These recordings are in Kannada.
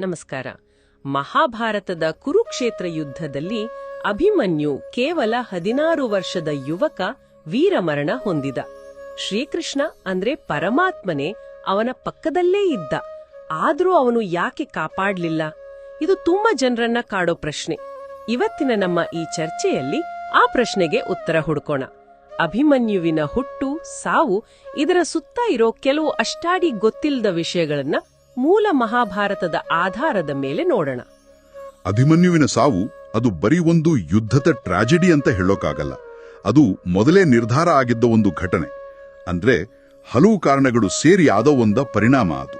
ನಮಸ್ಕಾರ. ಮಹಾಭಾರತದ ಕುರುಕ್ಷೇತ್ರ ಯುದ್ಧದಲ್ಲಿ ಅಭಿಮನ್ಯು ಕೇವಲ ಹದಿನಾರು ವರ್ಷದ ಯುವಕ ವೀರಮರಣ ಹೊಂದಿದ. ಶ್ರೀಕೃಷ್ಣ ಅಂದ್ರೆ ಪರಮಾತ್ಮನೇ ಅವನ ಪಕ್ಕದಲ್ಲೇ ಇದ್ದ. ಆದ್ರೂ ಅವನು ಯಾಕೆ ಕಾಪಾಡ್ಲಿಲ್ಲ? ಇದು ತುಂಬಾ ಜನರನ್ನ ಕಾಡೋ ಪ್ರಶ್ನೆ. ಇವತ್ತಿನ ನಮ್ಮ ಈ ಚರ್ಚೆಯಲ್ಲಿ ಆ ಪ್ರಶ್ನೆಗೆ ಉತ್ತರ ಹುಡ್ಕೋಣ. ಅಭಿಮನ್ಯುವಿನ ಹುಟ್ಟು, ಸಾವು ಇದರ ಸುತ್ತ ಇರೋ ಕೆಲವು ಅಷ್ಟಾಡಿ ಗೊತ್ತಿಲ್ಲದ ವಿಷಯಗಳನ್ನ ಮೂಲ ಮಹಾಭಾರತದ ಆಧಾರದ ಮೇಲೆ ನೋಡೋಣ. ಅಭಿಮನ್ಯುವಿನ ಸಾವು ಅದು ಬರೀ ಒಂದು ಯುದ್ಧದ ಟ್ರಾಜಿಡಿ ಅಂತ ಹೇಳೋಕ್ಕಾಗಲ್ಲ ಅದು ಮೊದಲೇ ನಿರ್ಧಾರ ಆಗಿದ್ದ ಒಂದು ಘಟನೆ. ಅಂದ್ರೆ ಹಲವು ಕಾರಣಗಳು ಸೇರಿ ಆದೋ ಒಂದ ಪರಿಣಾಮ ಅದು.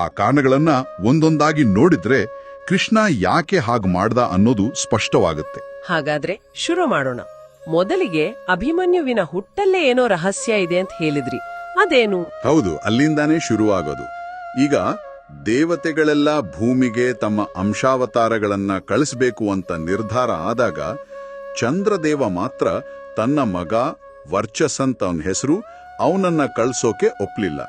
ಆ ಕಾರಣಗಳನ್ನ ಒಂದೊಂದಾಗಿ ನೋಡಿದ್ರೆ ಕೃಷ್ಣ ಯಾಕೆ ಹಾಗೆ ಮಾಡ್ದ ಅನ್ನೋದು ಸ್ಪಷ್ಟವಾಗುತ್ತೆ. ಹಾಗಾದ್ರೆ ಶುರು ಮಾಡೋಣ. ಮೊದಲಿಗೆ ಅಭಿಮನ್ಯುವಿನ ಹುಟ್ಟಲ್ಲೇ ಏನೋ ರಹಸ್ಯ ಇದೆ ಅಂತ ಹೇಳಿದ್ರಿ. ಅದೇನು? ಹೌದು ಅಲ್ಲಿಂದಾನೇ ಶುರುವಾಗೋದು. ಈಗ ದೇವತೆಗಳೆಲ್ಲ ಭೂಮಿಗೆ ತಮ್ಮ ಅಂಶಾವತಾರಗಳನ್ನ ಕಳಿಸಬೇಕು ಅಂತ ನಿರ್ಧಾರ ಆದಾಗ ಚಂದ್ರದೇವ ಮಾತ್ರ ತನ್ನ ಮಗ ವರ್ಚಸ್ ಅಂತ ಅವನ ಹೆಸರು ಅವನನ್ನ ಕಳ್ಸೋಕೆ ಒಪ್ಲಿಲ್ಲ.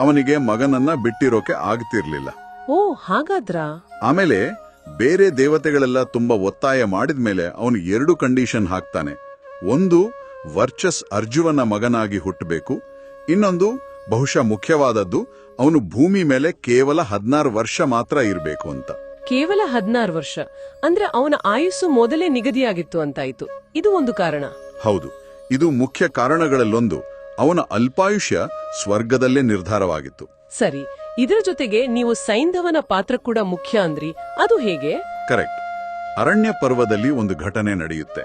ಅವನಿಗೆ ಮಗನನ್ನ ಬಿಟ್ಟಿರೋಕೆ ಆಗ್ತಿರ್ಲಿಲ್ಲ. ಓ ಹಾಗಾದ್ರ? ಆಮೇಲೆ ಬೇರೆ ದೇವತೆಗಳೆಲ್ಲ ತುಂಬಾ ಒತ್ತಾಯ ಮಾಡಿದ್ಮೇಲೆ ಅವನು ಎರಡು ಕಂಡೀಷನ್ ಹಾಕ್ತಾನೆ. ಒಂದು ವರ್ಚಸ್ ಅರ್ಜುವನ ಮಗನಾಗಿ ಹುಟ್ಟಬೇಕು ಇನ್ನೊಂದು ಬಹುಶಃ ಮುಖ್ಯವಾದದ್ದು ಅವನು ಭೂಮಿ ಮೇಲೆ ಕೇವಲ ಹದಿನಾರು ವರ್ಷ ಮಾತ್ರ ಇರಬೇಕು ಅಂತ. ಕೇವಲ ಹದಿನಾರು ವರ್ಷ. ಅಂದ್ರೆ ಅವನ ಆಯುಸ್ಸು ಮೊದಲೇ ನಿಗದಿಯಾಗಿತ್ತು ಅಂತಾಯ್ತು. ಇದು ಒಂದು ಕಾರಣ. ಹೌದು. ಇದು ಮುಖ್ಯ ಕಾರಣಗಳಲ್ಲೊಂದು. ಅವನ ಅಲ್ಪಾಯುಷ್ಯ ಸ್ವರ್ಗದಲ್ಲೇ ನಿರ್ಧಾರವಾಗಿತ್ತು. ಸರಿ. ಇದರ ಜೊತೆಗೆ ನೀವು ಸೈಂಧವನ ಪಾತ್ರ ಕೂಡ ಮುಖ್ಯ ಅಂದ್ರಿ. ಅದು ಹೇಗೆ? ಕರೆಕ್ಟ್. ಅರಣ್ಯ ಪರ್ವದಲ್ಲಿ ಒಂದು ಘಟನೆ ನಡೆಯುತ್ತೆ.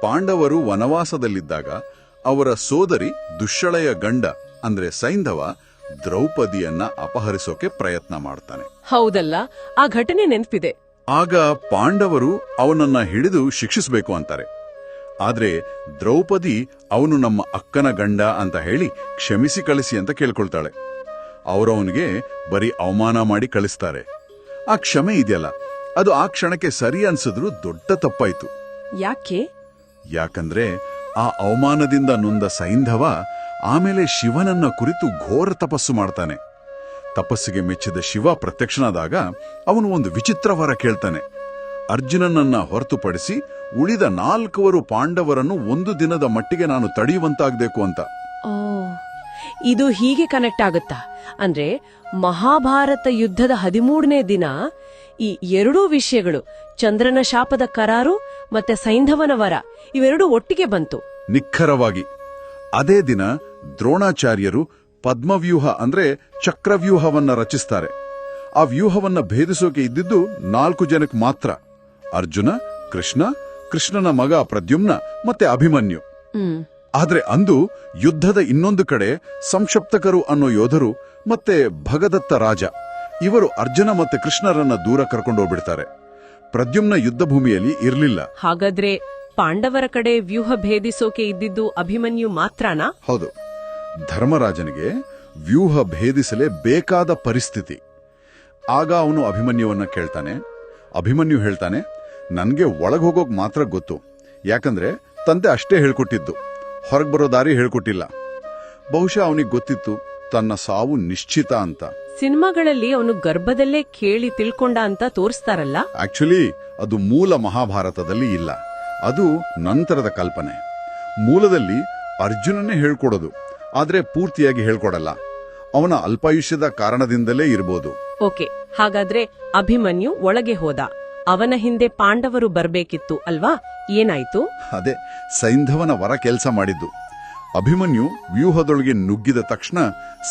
ಪಾಂಡವರು ವನವಾಸದಲ್ಲಿದ್ದಾಗ ಅವರ ಸೋದರಿ ದುಶ್ಶಳೆಯ ಗಂಡ ಅಂದ್ರೆ ಸೈಂಧವ ದ್ರೌಪದಿಯನ್ನ ಅಪಹರಿಸೋಕೆ ಪ್ರಯತ್ನ ಮಾಡ್ತಾನೆ. ಹೌದಲ್ಲ ಆ ಘಟನೆ ನೆನಪಿದೆ. ಆಗ ಪಾಂಡವರು ಅವನನ್ನ ಹಿಡಿದು ಶಿಕ್ಷಿಸಬೇಕು ಅಂತಾರೆ. ಆದ್ರೆ ದ್ರೌಪದಿ ಅವನು ನಮ್ಮ ಅಕ್ಕನ ಗಂಡ ಅಂತ ಹೇಳಿ ಕ್ಷಮಿಸಿ ಕಳಿಸಿ ಅಂತ ಕೇಳ್ಕೊಳ್ತಾಳೆ. ಅವರವನಿಗೆ ಬರೀ ಅವಮಾನ ಮಾಡಿ ಕಳಿಸ್ತಾರೆ. ಆ ಕ್ಷಮೆ ಇದೆಯಲ್ಲ ಅದು ಆ ಕ್ಷಣಕ್ಕೆ ಸರಿ ಅನ್ಸಿದ್ರು ದೊಡ್ಡ ತಪ್ಪಾಯ್ತು. ಯಾಕೆ? ಯಾಕಂದ್ರೆ ಆ ಅವಮಾನದಿಂದ ನೊಂದ ಸೈಂಧವ ಆಮೇಲೆ ಶಿವನನ್ನ ಕುರಿತು ಘೋರ ತಪಸ್ಸು ಮಾಡ್ತಾನೆ. ತಪಸ್ಸಿಗೆ ಮೆಚ್ಚಿದ ಶಿವ ಪ್ರತ್ಯಕ್ಷನಾದಾಗ ಅವನು ಒಂದು ವಿಚಿತ್ರ ವರ ಕೇಳ್ತಾನೆ. ಅರ್ಜುನನನ್ನ ಹೊರತುಪಡಿಸಿ ಉಳಿದ ನಾಲ್ಕವರು ಪಾಂಡವರನ್ನು ಒಂದು ದಿನದ ಮಟ್ಟಿಗೆ ನಾನು ತಡೆಯುವಂತಾಗಬೇಕು ಅಂತ. ಇದು ಹೀಗೆ ಕನೆಕ್ಟ್ ಆಗುತ್ತಾ? ಅಂದ್ರೆ ಮಹಾಭಾರತ ಯುದ್ಧದ ಹದಿಮೂರನೇ ದಿನ ಈ ಎರಡೂ ವಿಷಯಗಳು ಚಂದ್ರನ ಶಾಪದ ಕರಾರು ಮತ್ತೆ ಸೈಂಧವನ ವರ ಇವೆರಡೂ ಒಟ್ಟಿಗೆ ಬಂತು. ನಿಖರವಾಗಿ. ಅದೇ ದಿನ ದ್ರೋಣಾಚಾರ್ಯರು ಪದ್ಮವ್ಯೂಹ ಅಂದ್ರೆ ಚಕ್ರವ್ಯೂಹವನ್ನ ರಚಿಸ್ತಾರೆ. ಆ ವ್ಯೂಹವನ್ನ ಭೇದಿಸೋಕೆ ಇದ್ದಿದ್ದು ನಾಲ್ಕು ಜನಕ್ಕೆ ಮಾತ್ರ. ಅರ್ಜುನ ಕೃಷ್ಣ ಕೃಷ್ಣನ ಮಗ ಪ್ರದ್ಯುಮ್ನ ಮತ್ತೆ ಅಭಿಮನ್ಯು. ಆದ್ರೆ ಅಂದು ಯುದ್ಧದ ಇನ್ನೊಂದು ಕಡೆ ಸಂಕ್ಷಪ್ತಕರು ಅನ್ನೋ ಯೋಧರು ಮತ್ತೆ ಭಗದತ್ತ ರಾಜ. ಇವರು ಅರ್ಜುನ ಮತ್ತೆ ಕೃಷ್ಣರನ್ನ ದೂರ ಕರ್ಕೊಂಡೋಗ್ಬಿಡ್ತಾರೆ ಪ್ರದ್ಯುಮ್ನ ಯುದ್ಧ ಭೂಮಿಯಲ್ಲಿ ಇರ್ಲಿಲ್ಲ. ಹಾಗಾದ್ರೆ ಪಾಂಡವರ ಕಡೆ ವ್ಯೂಹ ಭೇದಿಸೋಕೆ ಇದ್ದಿದ್ದು ಅಭಿಮನ್ಯು ಮಾತ್ರನಾ? ಹೌದು. ಧರ್ಮರಾಜನಿಗೆ ವ್ಯೂಹ ಭೇದಿಸಲೇ ಬೇಕಾದ ಪರಿಸ್ಥಿತಿ. ಆಗ ಅವನು ಅಭಿಮನ್ಯುವನ್ನ ಕೇಳ್ತಾನೆ. ಅಭಿಮನ್ಯು ಹೇಳ್ತಾನೆ ನನಗೆ ಒಳಗೆ ಹೋಗೋಕ್ ಮಾತ್ರ ಗೊತ್ತು. ಯಾಕಂದ್ರೆ ತಂದೆ ಅಷ್ಟೇ ಹೇಳ್ಕೊಟ್ಟಿದ್ದು. ಹೊರಗೆ ಬರೋ ದಾರಿ ಹೇಳ್ಕೊಟ್ಟಿಲ್ಲ. ಬಹುಶಃ ಅವನಿಗೆ ಗೊತ್ತಿತ್ತು ತನ್ನ ಸಾವು ನಿಶ್ಚಿತ ಅಂತ. ಸಿನಿಮಾಗಳಲ್ಲಿ ಅವನು ಗರ್ಭದಲ್ಲೇ ಕೇಳಿ ತಿಳ್ಕೊಂಡ ಅಂತ ತೋರಿಸ್ತಾರಲ್ಲ? ಆಕ್ಚುಲಿ ಅದು ಮೂಲ ಮಹಾಭಾರತದಲ್ಲಿ ಇಲ್ಲ. ಅದು ನಂತರದ ಕಲ್ಪನೆ. ಮೂಲದಲ್ಲಿ ಅರ್ಜುನನೇ ಹೇಳ್ಕೊಡೋದು. ಆದ್ರೆ ಪೂರ್ತಿಯಾಗಿ ಹೇಳ್ಕೊಡಲ್ಲ. ಅವನ ಅಲ್ಪಾಯುಷ್ಯದ ಕಾರಣದಿಂದಲೇ ಇರಬಹುದು ಓಕೆ ಹಾಗಾದ್ರೆ ಅಭಿಮನ್ಯು ಒಳಗೆ ಹೋದ. ಅವನ ಹಿಂದೆ ಪಾಂಡವರು ಬರ್ಬೇಕಿತ್ತು ಅಲ್ವಾ? ಏನಾಯ್ತು? ಅದೇ ಸೈಂಧವನ ವರ ಕೆಲಸ ಮಾಡಿದ್ದು. ಅಭಿಮನ್ಯು ವ್ಯೂಹದೊಳಗೆ ನುಗ್ಗಿದ ತಕ್ಷಣ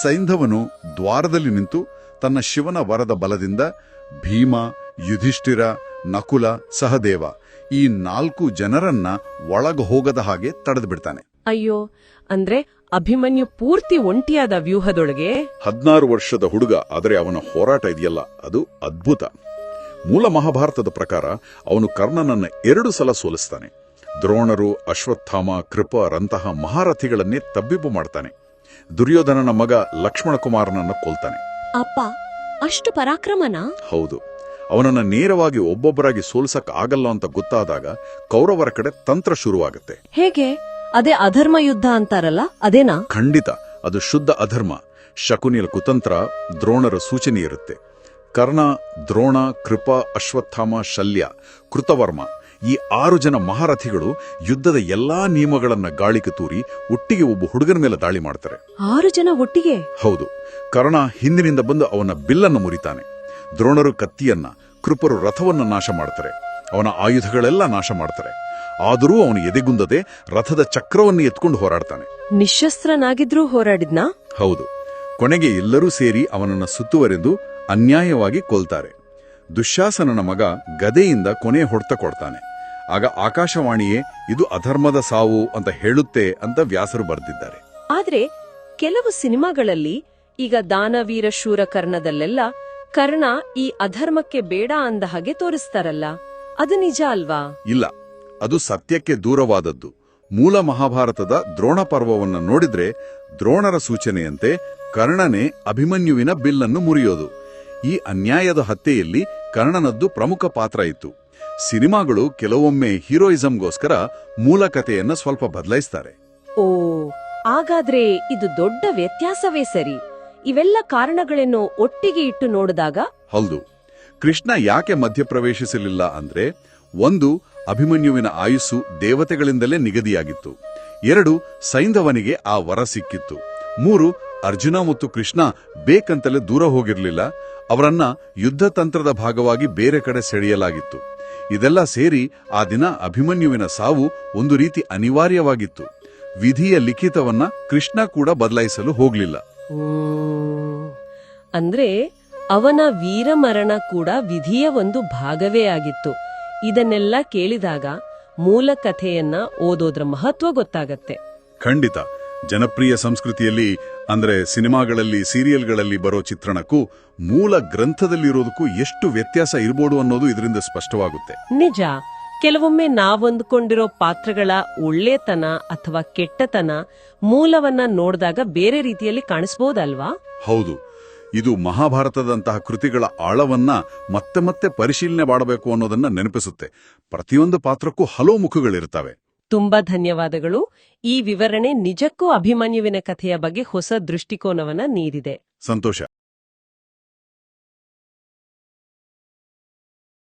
ಸೈಂಧವನು ದ್ವಾರದಲ್ಲಿ ನಿಂತು ತನ್ನ ಶಿವನ ವರದ ಬಲದಿಂದ ಭೀಮ ಯುಧಿಷ್ಠಿರ ನಕುಲ ಸಹದೇವ ಈ ನಾಲ್ಕು ಜನರನ್ನ ಒಳಗ ಹೋಗದ ಹಾಗೆ ತಡೆದು ಬಿಡ್ತಾನೆ ಅಯ್ಯೋ ಅಂದ್ರೆ ಅಭಿಮನ್ಯು ಪೂರ್ತಿ ಒಂಟಿಯಾದ ವ್ಯೂಹದೊಳಗೆ ಹದಿನಾರು ವರ್ಷದ ಹುಡುಗ ಆದರೆ ಅವನ ಹೋರಾಟ ಇದೆಯಲ್ಲ ಅದು ಅದ್ಭುತ. ಮೂಲ ಮಹಾಭಾರತದ ಪ್ರಕಾರ ಅವನು ಕರ್ಣನನ್ನ ಎರಡು ಸಲ ಸೋಲಿಸ್ತಾನೆ. ದ್ರೋಣರು ಅಶ್ವತ್ಥಾಮ ಕೃಪರಂತಹ ಮಹಾರಥಿಗಳನ್ನೇ ತಬ್ಬಿಬ್ಬು ಮಾಡ್ತಾನೆ. ದುರ್ಯೋಧನನ ಮಗ ಲಕ್ಷ್ಮಣ ಕುಮಾರನನ್ನ ಕೊಲ್ತಾನೆ. ಅಪ್ಪ ಅಷ್ಟು ಪರಾಕ್ರಮನ? ಹೌದು. ಅವನನ್ನ ನೇರವಾಗಿ ಒಬ್ಬೊಬ್ಬರಾಗಿ ಸೋಲ್ಸಕ್ ಆಗಲ್ಲ ಅಂತ ಗೊತ್ತಾದಾಗ ಕೌರವರ ಕಡೆ ತಂತ್ರ ಶುರುವಾಗುತ್ತೆ. ಹೇಗೆ? ಅದೇ ಅಧರ್ಮ ಯುದ್ಧ ಅಂತಾರಲ್ಲ ಅದೇನಾ? ಖಂಡಿತ. ಅದು ಶುದ್ಧ ಅಧರ್ಮ. ಶಕುನಿಲ್ ಕುತಂತ್ರ ದ್ರೋಣರ ಸೂಚನೆ ಇರುತ್ತೆ. ಕರ್ಣ ದ್ರೋಣ ಕೃಪ ಅಶ್ವತ್ಥಾಮ ಶಲ್ಯ ಕೃತವರ್ಮ ಈ ಆರು ಜನ ಮಹಾರಥಿಗಳು ಯುದ್ಧದ ಎಲ್ಲಾ ನಿಯಮಗಳನ್ನ ಗಾಳಿಗೆ ತೂರಿ ಒಟ್ಟಿಗೆ ಒಬ್ಬ ಹುಡುಗನ ಮೇಲೆ ದಾಳಿ ಮಾಡ್ತಾರೆ. ಆರು ಜನ ಒಟ್ಟಿಗೆ? ಹೌದು. ಕರ್ಣ ಹಿಂದಿನಿಂದ ಬಂದು ಅವನ ಬಿಲ್ಲನ್ನು ಮುರಿತಾನೆ. ದ್ರೋಣರು ಕತ್ತಿಯನ್ನ ಕೃಪರು ರಥವನ್ನ ನಾಶ ಮಾಡ್ತಾರೆ. ಅವನ ಆಯುಧಗಳೆಲ್ಲ ನಾಶ ಮಾಡ್ತಾರೆ. ಆದರೂ ಅವನು ಎದೆಗುಂದದೆ ರಥದ ಚಕ್ರವನ್ನು ಎತ್ಕೊಂಡು ಹೋರಾಡ್ತಾನೆ. ನಿಶಸ್ತ್ರನಾಗಿದ್ರೂ ಹೋರಾಡಿದ್ನಾ? ಹೌದು. ಕೊನೆಗೆ ಎಲ್ಲರೂ ಸೇರಿ ಅವನನ್ನು ಸುತ್ತುವರೆದು ಅನ್ಯಾಯವಾಗಿ ಕೊಲ್ತಾರೆ. ದುಶ್ಯಾಸನನ ಮಗ ಗದೆಯಿಂದ ಕೊನೆ ಹೊಡೆತ ಕೊಡ್ತಾನೆ. ಆಗ ಆಕಾಶವಾಣಿಯೇ ಇದು ಅಧರ್ಮದ ಸಾವು ಅಂತ ಹೇಳುತ್ತೆ ಅಂತ ವ್ಯಾಸರು ಬರೆದಿದ್ದಾರೆ. ಆದ್ರೆ ಕೆಲವು ಸಿನಿಮಾಗಳಲ್ಲಿ ಈಗ ದಾನವೀರ ಶೂರ ಕರ್ಣದಲ್ಲೆಲ್ಲ ಕರ್ಣ ಈ ಅಧರ್ಮಕ್ಕೆ ಬೇಡ ಅಂದ ಹಾಗೆ ತೋರಿಸ್ತಾರಲ್ಲ. ಅದು ನಿಜ ಅಲ್ವಾ? ಇಲ್ಲ. ಅದು ಸತ್ಯಕ್ಕೆ ದೂರವಾದದ್ದು. ಮೂಲ ಮಹಾಭಾರತದ ದ್ರೋಣ ಪರ್ವವನ್ನು ನೋಡಿದ್ರೆ ದ್ರೋಣರ ಸೂಚನೆಯಂತೆ ಕರ್ಣನೇ ಅಭಿಮನ್ಯುವಿನ ಬಿಲ್ಲನ್ನು ಮುರಿಯೋದು. ಈ ಅನ್ಯಾಯದ ಹತ್ಯೆಯಲ್ಲಿ ಕರ್ಣನದ್ದು ಪ್ರಮುಖ ಪಾತ್ರ ಇತ್ತು. ಸಿನಿಮಾಗಳು ಕೆಲವೊಮ್ಮೆ ಹೀರೋಯಿಸಂಗೋಸ್ಕರ ಮೂಲ ಕಥೆಯನ್ನ ಸ್ವಲ್ಪ ಬದಲಾಯಿಸ್ತಾರೆ. ಓ ಹಾಗಾದ್ರೆ ಇದು ದೊಡ್ಡ ವ್ಯತ್ಯಾಸವೇ ಸರಿ. ಇವೆಲ್ಲ ಕಾರಣಗಳನ್ನು ಒಟ್ಟಿಗೆ ಇಟ್ಟು ನೋಡಿದಾಗ? ಹೌದು. ಕೃಷ್ಣ ಯಾಕೆ ಮಧ್ಯಪ್ರವೇಶಿಸಲಿಲ್ಲ ಅಂದ್ರೆ ಒಂದು ಅಭಿಮನ್ಯುವಿನ ಆಯುಸ್ಸು ದೇವತೆಗಳಿಂದಲೇ ನಿಗದಿಯಾಗಿತ್ತು. ಎರಡು, ಸೈಂಧವನಿಗೆ ಆ ವರ ಸಿಕ್ಕಿತ್ತು. ಮೂರು, ಅರ್ಜುನ ಮತ್ತು ಕೃಷ್ಣ ಬೇಕಂತಲೇ ದೂರ ಹೋಗಿರಲಿಲ್ಲ. ಅವರನ್ನ ಯುದ್ಧ ತಂತ್ರದ ಭಾಗವಾಗಿ ಬೇರೆ ಕಡೆ ಸೆಳೆಯಲಾಗಿತ್ತು. ಇದೆಲ್ಲ ಸೇರಿ ಆ ದಿನ ಅಭಿಮನ್ಯುವಿನ ಸಾವು ಒಂದು ರೀತಿ ಅನಿವಾರ್ಯವಾಗಿತ್ತು. ವಿಧಿಯ ಲಿಖಿತವನ್ನ ಕೃಷ್ಣ ಕೂಡ ಬದಲಾಯಿಸಲು ಹೋಗ್ಲಿಲ್ಲ. ಅಂದ್ರೆ ಅವನ ವೀರಮರಣ ಕೂಡ ವಿಧಿಯ ಒಂದು ಭಾಗವೇ ಆಗಿತ್ತು. ಇದನ್ನೆಲ್ಲ ಕೇಳಿದಾಗ ಮೂಲ ಕಥೆಯನ್ನ ಓದೋದ್ರ ಮಹತ್ವ ಗೊತ್ತಾಗತ್ತೆ. ಖಂಡಿತ. ಜನಪ್ರಿಯ ಸಂಸ್ಕೃತಿಯಲ್ಲಿ ಅಂದ್ರೆ ಸಿನಿಮಾಗಳಲ್ಲಿ ಸೀರಿಯಲ್ಗಳಲ್ಲಿ ಬರೋ ಚಿತ್ರಣಕ್ಕೂ ಮೂಲ ಗ್ರಂಥದಲ್ಲಿರೋದಕ್ಕೂ ಎಷ್ಟು ವ್ಯತ್ಯಾಸ ಇರಬಹುದು ಅನ್ನೋದು ಇದರಿಂದ ಸ್ಪಷ್ಟವಾಗುತ್ತೆ. ನಿಜ. ಕೆಲವೊಮ್ಮೆ ನಾವೊಂದ್ಕೊಂಡಿರೋ ಪಾತ್ರಗಳ ಒಳ್ಳೆತನ ಅಥವಾ ಕೆಟ್ಟತನ ಮೂಲವನ್ನ ನೋಡಿದಾಗ ಬೇರೆ ರೀತಿಯಲ್ಲಿ ಕಾಣಿಸ್ಬೋದಲ್ವಾ? ಹೌದು. ಇದು ಮಹಾಭಾರತದಂತಹ ಕೃತಿಗಳ ಆಳವನ್ನ ಮತ್ತೆ ಮತ್ತೆ ಪರಿಶೀಲನೆ ಮಾಡಬೇಕು ಅನ್ನೋದನ್ನ ನೆನಪಿಸುತ್ತೆ. ಪ್ರತಿಯೊಂದು ಪಾತ್ರಕ್ಕೂ ಹಲವು ಮುಖಗಳಿರ್ತವೆ ತುಂಬಾ ಧನ್ಯವಾದಗಳು. ಈ ವಿವರಣೆ ನಿಜಕ್ಕೂ ಅಭಿಮನ್ಯುವಿನ ಕಥೆಯ ಬಗ್ಗೆ ಹೊಸ ದೃಷ್ಟಿಕೋನವನ್ನ ನೀಡಿದೆ. ಸಂತೋಷ.